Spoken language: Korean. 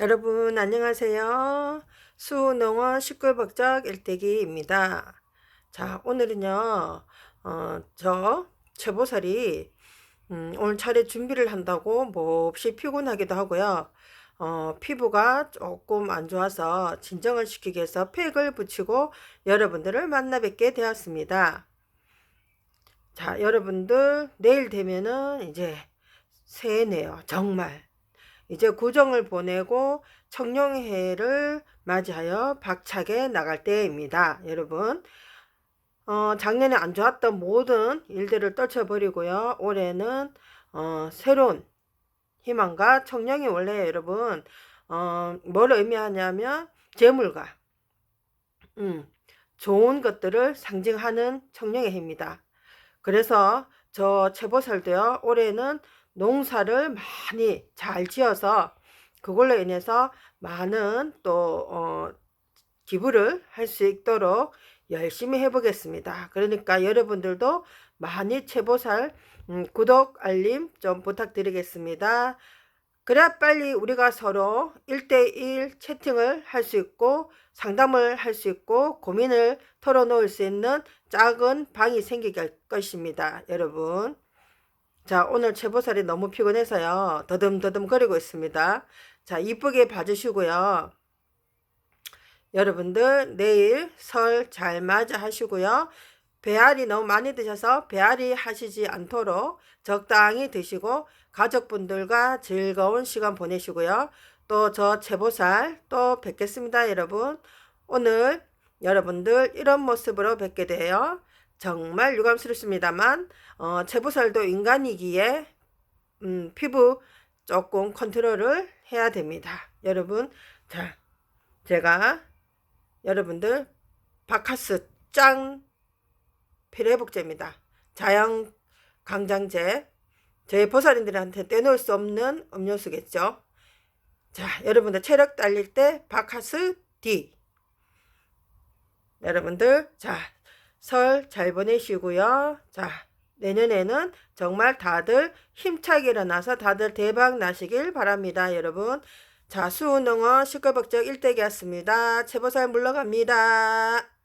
여러분 안녕하세요. 수농원 시끌벅적 일대기입니다. 자 오늘은요 어, 저 최보살이 음, 오늘 차례 준비를 한다고 몹시 피곤하기도 하고요. 어, 피부가 조금 안 좋아서 진정을 시키기 위해서 팩을 붙이고 여러분들을 만나 뵙게 되었습니다. 자 여러분들 내일 되면은 이제 새해네요. 정말. 이제 구정을 보내고 청룡해를 맞이하여 박차게 나갈 때입니다. 여러분. 어, 작년에 안 좋았던 모든 일들을 떨쳐버리고요. 올해는 어, 새로운 희망과 청룡이 원래 여러분 어, 뭘 의미하냐면 재물과 음, 좋은 것들을 상징하는 청룡의 해입니다. 그래서 저 채보살도요. 올해는 농사를 많이 잘 지어서 그걸로 인해서 많은 또 어, 기부를 할 수 있도록 열심히 해보겠습니다. 그러니까 여러분들도 많이 채보살 음, 구독 알림 좀 부탁드리겠습니다. 그래야 빨리 우리가 서로 1대1 채팅을 할 수 있고 상담을 할 수 있고 고민을 털어놓을 수 있는 작은 방이 생길 것입니다. 여러분. 자, 오늘 채보살이 너무 피곤해서요. 더듬더듬 거리고 있습니다. 자, 이쁘게 봐주시고요. 여러분들 내일 설 잘 맞아 하시고요. 배앓이 너무 많이 드셔서 배앓이 하시지 않도록 적당히 드시고 가족분들과 즐거운 시간 보내시고요. 또 저 채보살 또 뵙겠습니다, 여러분. 오늘 여러분들 이런 모습으로 뵙게 돼요. 정말 유감스럽습니다만 어, 채보살도 인간이기에 음, 피부 조금 컨트롤을 해야 됩니다. 여러분, 자, 제가 여러분들 바카스 짱 피레복제입니다. 자양 강장제 저희 보살인들한테 떼놓을 수 없는 음료수겠죠. 자, 여러분들 체력 딸릴 때 바카스 D. 여러분들 자, 설 잘 보내시고요. 자, 내년에는 정말 다들 힘차게 일어나서 다들 대박 나시길 바랍니다, 여러분. 자, 수능원 시끌벅적 일대기였습니다. 채보살 물러갑니다.